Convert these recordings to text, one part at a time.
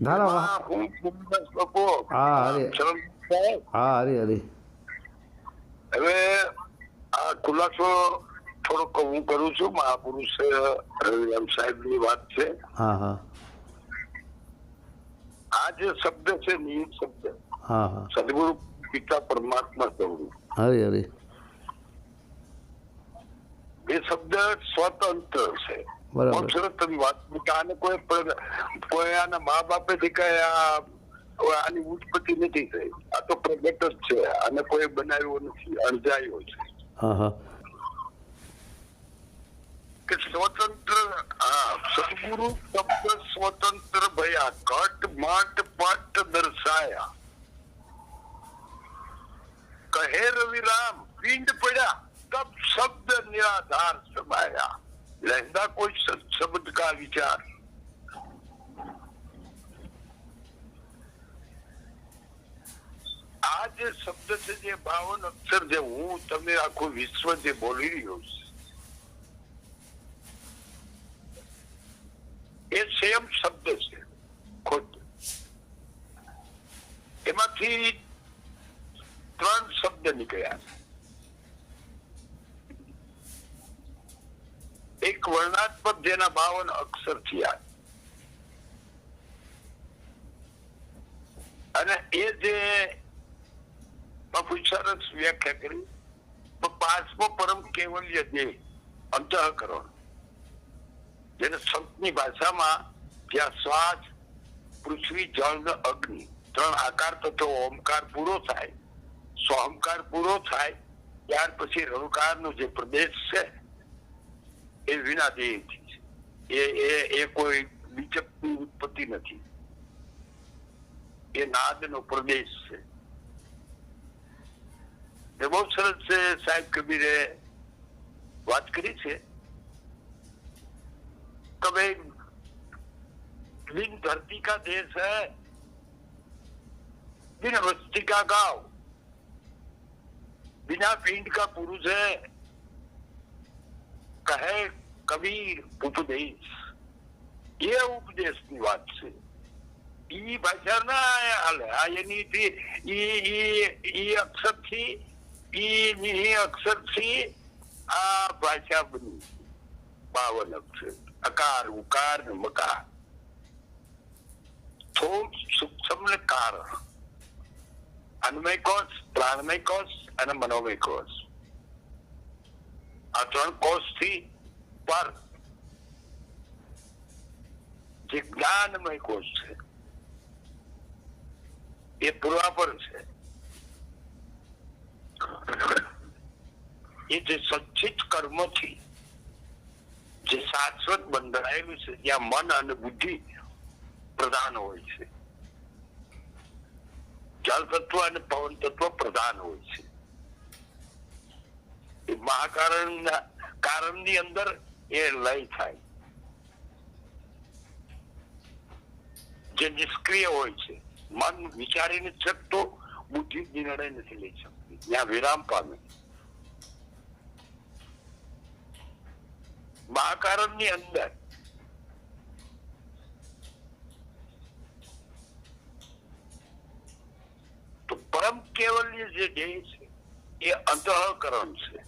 ધારા વાહ હા, હું હા, અરે. ચરણ હા હરી હરી હવે આ ખુલાસો થોડોક હું કરું છું. મહાપુરુષ રવિરામ સાહેબની વાત છે. હા હા. આ જે શબ્દ છે નિયમ શબ્દ હા હા. સદગુરુ પિતા પરમાત્મા કહું હરે અરે. એ શબ્દ સ્વતંત્ર છે. બરાબર. સરસ તમે વાત મૂકી. આને કોઈ કોઈ આના મા બાપે થી કઈ આની ઉત્પત્તિ નથી થઈ. આ તો પ્રગટ જ છે. આને કોઈ બનાવ્યો નથી અણજાયો છે. હા હા. કે સ્વતંત્ર હા સદગુરુ શબ્દ સ્વતંત્ર ભયા કટ મટ પટ દર્શાયા. કહે રવિરામ પિંડ પડ્યા તબ શબ્દ નિરાધાર સમાયા. લહેંદા કોઈ શ- શબ્દ કા વિચાર આ જે શબ્દ છે જે બાવન અક્ષર જે હું તમે આખું વિશ્વ જે બોલી રહ્યો છે એ સેમ શબ્દ છે ખુદ એમાંથી ત્રણ શબ્દ નીકળ્યા એક વર્ણાત્મક જેના બાવન અક્ષર થયા. અને એ જે બાપુ સરસ વ્યાખ્યા કરી પાંચમો પરમ કેવલ્ય જે અંતઃકરણ, જેને સંતની ભાષામાં જ્યાં શ્વાસ, પૃથ્વી, જળ ને અગ્નિ ત્રણ આકાર તત્વો ઓમકાર પૂરો થાય, સ્વહંકાર પૂરો થાય, ત્યાર પછી રણકાર નો જે પ્રદેશ છે એ વિના દેહથી છે. એ એ એ કોઈ બીજકની ઉત્પત્તિ નથી એ નાદ નો પ્રદેશ છે એ બહુ સરસ છે સાહેબ કબીરે વાત કરી છે तो भाई बिन धरती का देश है बिन वस्ती का गांव बिना पिंड का पुरुष है कहे કવિ ઉપદેશ એ ઉપદેશની વાત છે ઈ ભાષાના હાલે આ એની ઈ ઈ અક્ષરથી ઈ અક્ષરથી આ ભાષા બની બાવન અક્ષર અકાર ઉકાર ને મકાર થોમ સૂક્ષ્મ ને કાર અન્મય કોષ પ્રાણમય કોષ અને મનોમય કોષ આ ત્રણ કોષ થી પર જે જ્ઞાનમય કોષ છે એ પૂર્વાપર છે એ જે સંચિત કર્મોથી જે શાશ્વત બંધાયેલું છે જ્યાં મન અને બુદ્ધિ પ્રધાન હોય છે જળ તત્વ અને પવન તત્વ પ્રધાન હોય છે એ મહાકારણ કારણની અંદર એ લય થાય જે નિષ્ક્રિય હોય છે. મન વિચારીને શકતો બુદ્ધિ નિર્ણય નથી લઈ શકતી. ત્યાં વિરામ પામે. મહાકારણની અંદર તો પરમ કેવલ્ય જે ધ્યેય છે, એ અંતઃકરણ છે.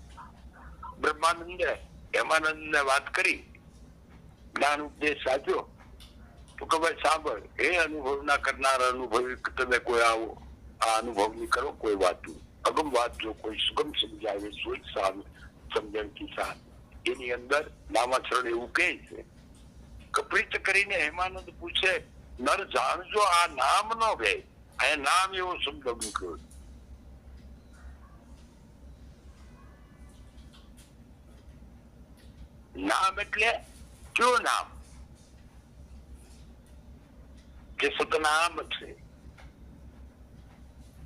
બ્રહ્માનંદ હેમાનંદ ને વાત કરી. જ્ઞાન ઉપદેશ સાચો તો કે ભાઈ, સાંભળ, એ અનુભવ ના કરનાર અનુભવી તમે કોઈ આવો, આ અનુભવની કરો, કોઈ વાત અગમ વાત જો કોઈ સુગમ સમજાવે સોચ સામે સમજણ કી સાથ એની અંદર નામાચરણ એવું કહે છે. કપરીત કરીને હેમાનંદ પૂછે, નર, જાણજો આ નામ નો કહે આ નામ એવો શબ્દ મૂક્યો છે. નામ એટલે કયું નામ? જે સતનામ છે.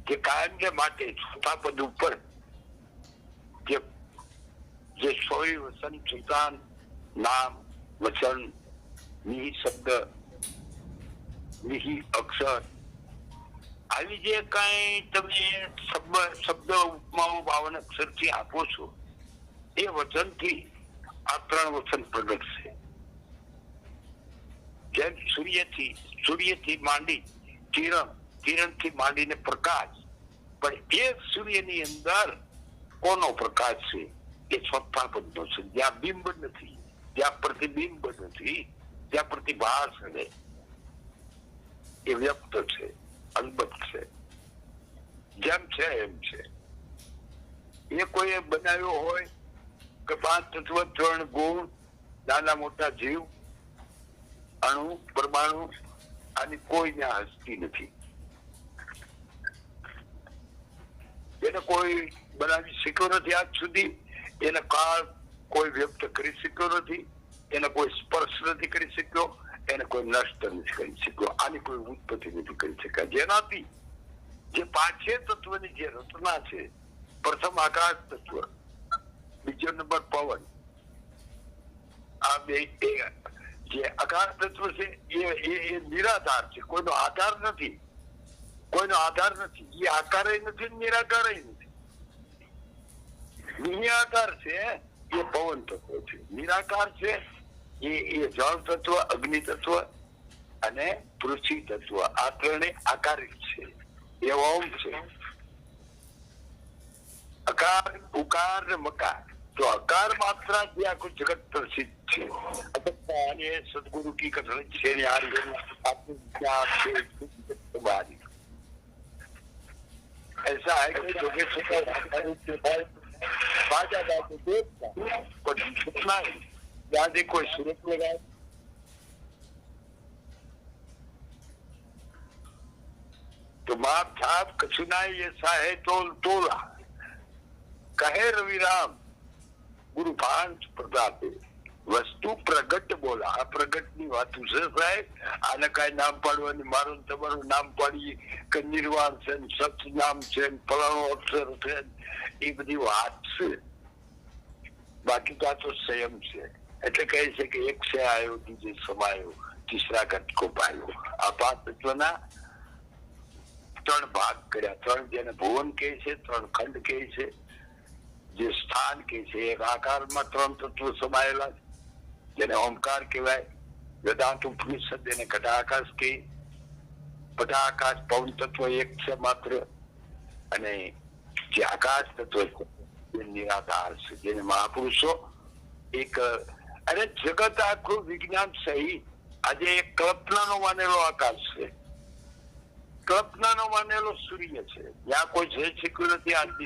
જે કાયમને માટે ચોથા પદ ઉપર જે જે સોય વસન સુતાન નામ વચન, નિહિ શબ્દ, નિહિ અક્ષર, આવી જે કઈ તમે શબ્દ શબ્દ ઉપમાઓ બાવન અક્ષરથી આપો છો, એ વચનથી આ ત્રણ વચન પ્રગટ છે જેમ સૂર્યથી સૂર્યથી માંડી કિરણ, કિરણથી માંડીને પ્રકાશ, પણ એ સૂર્યની અંદર કોનો પ્રકાશ છે? એ સ્વતા બધો છે. જ્યાં બિંબ નથી, જ્યાં પ્રતિબિંબ નથી, જ્યાં પ્રતિભાસ રહે એ વ્યક્ત છે, અલબત્ત છે. જેમ છે એમ છે. એ કોઈએ બનાવ્યો હોય કે પાંચ તત્વ ત્રણ ગુણ નાના મોટા જીવ, અણુ, પરમાણુ, આની કોઈ ત્યાં હસ્તી નથી. એને કોઈ બનાવી શક્યો નથી આજ સુધી. એને કાળ કોઈ વ્યક્ત કરી શક્યો નથી. એને કોઈ સ્પર્શ નથી કરી શક્યો એને કોઈ નષ્ટ નથી કરી શક્યો આની કોઈ ઉત્પત્તિ નથી કરી શક્યા. જેનાથી જે પાંચે તત્વની જે રચના છે, પ્રથમ આકાશ તત્વ બીજો નંબર પવન આ બે એ જે આકાશ તત્વ છે એ એ એ નિરાધાર છે કોઈનો આધાર નથી કોઈનો આધાર નથી એ આકાર નથી ને નિરાકાર નથી નિરાકાર છે એ પવન તત્વ છે નિરાકાર છે એ એ જળ તત્વ અગ્નિ તત્વ અને પૃથ્વી તત્વ આ ત્રણે આકારિક છે એ ઓમ છે અકાર ઉકાર ને મકાર તો અકાર માત્ર જે આખું જગત પ્રસિદ્ધ છે અતः અને સદગુરુ કી કથન છે ને આ રીતે આપનું જ્ઞાન છે તમારી ऐसा है कि जो कि बाजा बाजू देखता पर जितना याद कोई सूरत लगाए तो माप छाप कछुनाई ऐसा है तोल तोला कहे रविराम ગુરુ ભાન પ્રતાપે વસ્તુ પ્રગટ બોલા. આ પ્રગટની વાત છે સાહેબ. આને કઈ નામ પાડવાની, મારું તમારું નામ પાડીએ કે નિર્વાણ છે ને સત નામ છે ફલાણો અક્ષર છે એ બધી વાત છે. બાકી તો આ તો સંયમ છે. એટલે કહે છે કે એક છે આવ્યો બીજે સમાયો, તીસરા ઘટકો પાયો. આ પાંચ તત્વના ત્રણ ભાગ કર્યા. ત્રણ જેને ભુવન કહે છે, ત્રણ ખંડ કહે છે. જે છે. એક આકારમાં ત્રણ તત્વો સમાયેલા છે. જેને ઓમકાર કહેવાય. વેદાંત ઉપનિષદ એને ઘટાકાશ કહે ઘટાકાશ પવન તત્વ એક છે માત્ર. અને જે આકાશ તત્વ છે નિરાધાર છે. જેને મહાપુરુષો એક અરે જગત આખું વિજ્ઞાન સહિત આજે એક કલ્પનાનો માનેલો આકાશ છે. કલ્પનાનો માનેલો સૂર્ય છે. જ્યાં કોઈ જઈ શક્યું નથી આજની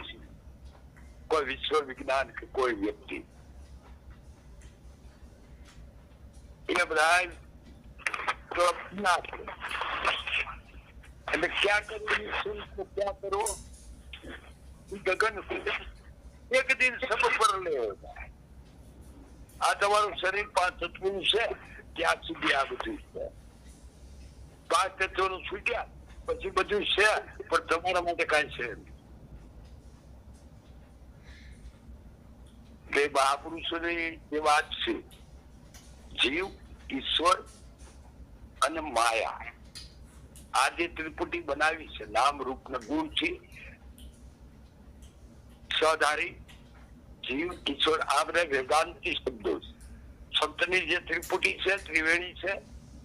કોઈ વિશ્વ વિજ્ઞાન કે કોઈ વ્યક્તિ. એ બધા એટલે ક્યાં કરવું શું ક્યાં કરવો? ગગન એક દિન સબ પર લેવો આ તમારું શરીર પાંચ તત્વનું છે, ત્યાં સુધી આ બધું છે. પાંચ તત્વનું છૂટ્યા, પછી બધું છે, પણ તમારા માટે કાંઈ છે નહીં. બે મહાપુરુષોની જે વાત છે જીવ ઈશ્વર અને માયા આ જે ત્રિપુટી બનાવી છે નામ રૂપ ને ગુણ છે સધારી જીવ ઈશ્વર આ બધા વેદાંતિ શબ્દો છે સંતની જે ત્રિપુટી છે ત્રિવેણી છે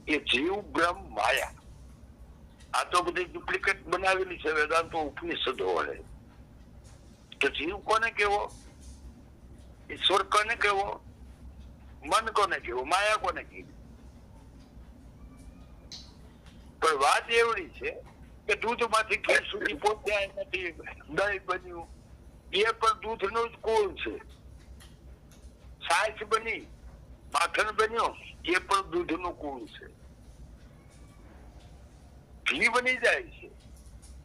એ જીવ બ્રહ્મ માયા આ તો બધી ડુપ્લિકેટ બનાવેલી છે વેદાંતો ઉપનિષદો વડે તો જીવ કોને કેવો ઈશ્વર કોને કેવો મન કોને કેવું માયા કોને કેવી પણ વાત એવડી છે કે દૂધમાંથી ઘેર સુધી પહોંચ્યા નથી દહીં બન્યું. એ પણ દૂધનું જ કુળ છે. સાસ બની, માખણ બન્યો, એ પણ દૂધનું કુળ છે. ઘી બની જાય છે,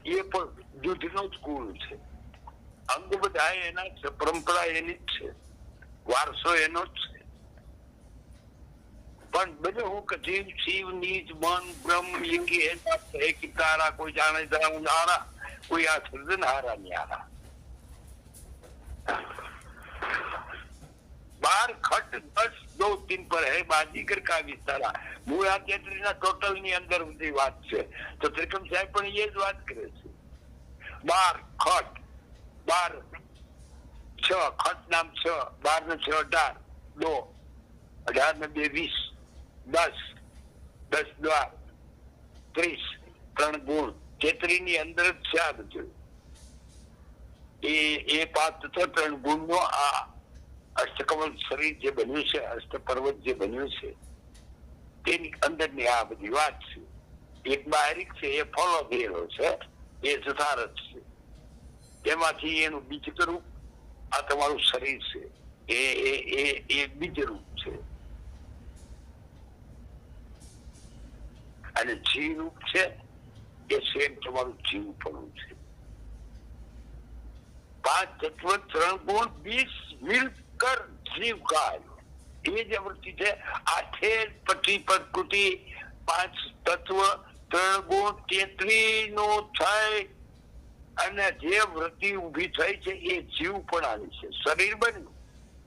એ પણ દૂધનું જ કુળ છે. અંગ બધા એના છે, પરંપરા એની જ છે. વારસો એનો જ છે પણ બધું હું કે જીવ શિવ નીચ મન બ્રહ્મ લિંગી એ વાત હે કે તારા કોઈ જાણે જરા હું હારા કોઈ આ સર્જન હારા નહીં હારા બાર ખટ દસ દો તીન પર હે બાજીગર કા વિસ્તારા મૂળ આ તેત્રીના ટોટલ ની અંદર બધી વાત છે તો ત્રિકમ સાહેબ પણ એ જ વાત કરે છે બાર ખટ બાર છ ખટ નામ છ બાર ને છ, અઢાર, દો અઢાર ને બે, વીસ, દસ દસ દ્વાર ત્રીસ, ત્રણ ગુણ. તેત્રી ની અંદર જ છે આ બધું. એ એ પાત્ર ત્રણ ગુણ નો આ અષ્ટકમલ શરીર જે બન્યું છે અષ્ટ પર્વત જે બન્યું છે, તેની અંદરની આ બધી વાત છે. એક બારીક છે, એ ફોલો થયેલો છે, એ જથારથ છે. તેમાંથી એનું બીજ રૂપ આ તમારું શરીર છે. એ એ એ એ બીજ રૂપ છે. અને જીવ રૂપ છે એ સેમ તમારું જીવ પણ છે. પાંચ તત્વ ત્રણ ગુણ બીસ મિલકર જીવ કાય એ જે વૃત્તિ છે. આઠે પચી પ્રકૃતિ પાંચ તત્વ ત્રણ ગુણ તેત્રી નો થઈ અને જે વૃત્તિ ઊભી થઈ છે, એ જીવ પણ આવી છે. શરીર બન્યું.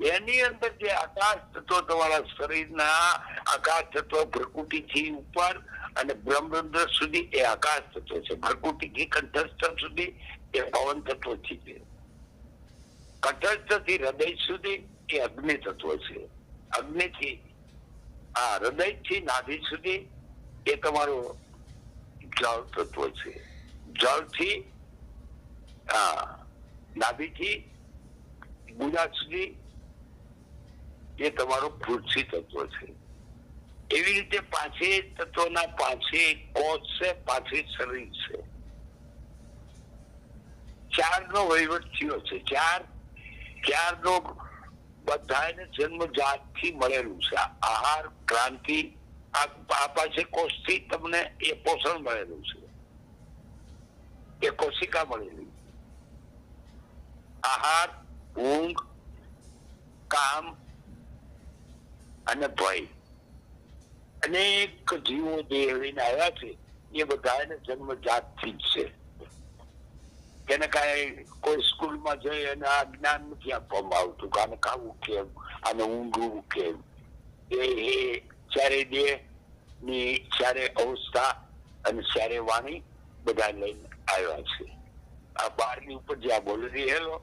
એની અંદર જે આકાશ તત્વ તમારા શરીરના આકાશ તત્વ પ્રકૃતિ થી ઉપર અને બ્રહ્મરંદ્ર સુધી એ આકાશ તત્વ છે. પ્રકૃતિ થી કંઠસ્થ સુધી એ પવન તત્વ છે. કંઠસ્થથી હૃદય સુધી એ અગ્નિ તત્વ છે. અગ્નિ થી આ હૃદયથી નાભી સુધી એ તમારું જળ તત્વ છે. જળ થી આ નાભી થી ગુજા સુધી એ તમારું પૃથ્વી તત્વ છે એવી રીતે પાંચે તત્વના પાંચે કોષ છે પાંચે શરીર છે ચાર નો વહીવટ થયો છે ચાર ચાર નો બધાને જન્મ જાત થી મળેલું છે આહાર ક્રાંતિ આ આ પાસે કોષ થી તમને એ પોષણ મળેલું છે એ કોશિકા મળેલી આહાર, ઊંઘ, કામ અને ભય. અનેક જીવો જે લઈને આવ્યા છે, એ બધાને જન્મ જાતથી જ છે. તેને કાંઈ કોઈ સ્કૂલમાં જઈ અને આ જ્ઞાન નથી આપવામાં આવતું કે આને ખાવું કેમ, આને ઊંઘવું કેમ. એ ચારે દેહની ચારે અવસ્થા અને ચારે વાણી બધા લઈને આવ્યા છે. આ બારની ઉપર જે આ બોલી રહેલો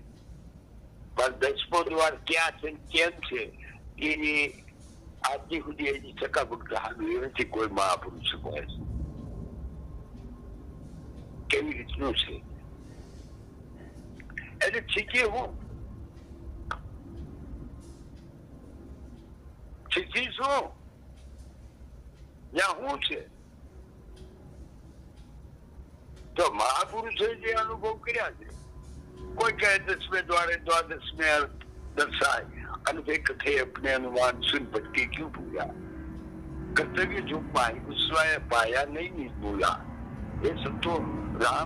પણ દસમો દ્વાર ક્યાં છે કેમ છે, એની આજની સુધી એની ચકાભક્ત હાલ નથી, કોઈ મહાપુરુષ કહે કેવી રીતનું છે? એટલે શીખી હું. શીખી શું? ત્યાં શું છે? તો મહાપુરુષે જે અનુભવ કર્યા છે કોઈ કહે દસમે દ્વારે દ્વાદશ में अर्थ दर्शाए अनभिक थे अपने अनुमान सुन भटके क्यों भूला कर्तव्य जो पाए उसवाय पाया नहीं बोला ये सब तो राम